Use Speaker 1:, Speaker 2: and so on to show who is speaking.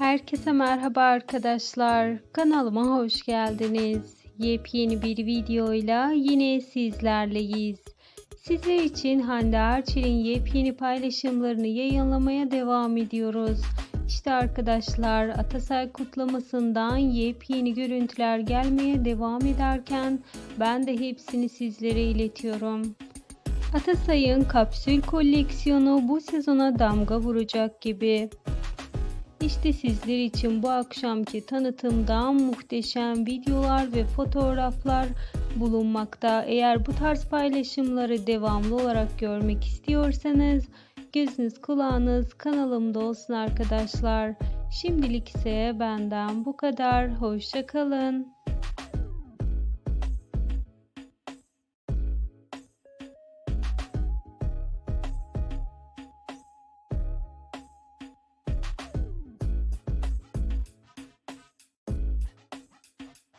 Speaker 1: Herkese merhaba arkadaşlar. Kanalıma hoş geldiniz. Yepyeni bir videoyla yine sizlerleyiz. Sizler için Hande Erçel'in yepyeni paylaşımlarını yayınlamaya devam ediyoruz. İşte arkadaşlar Atasay kutlamasından yepyeni görüntüler gelmeye devam ederken ben de hepsini sizlere iletiyorum. Atasay'ın kapsül koleksiyonu bu sezona damga vuracak gibi. İşte sizler için bu akşamki tanıtımdan muhteşem videolar ve fotoğraflar bulunmakta. Eğer bu tarz paylaşımları devamlı olarak görmek istiyorsanız gözünüz kulağınız kanalımda olsun arkadaşlar. Şimdilik ise benden bu kadar. Hoşça kalın.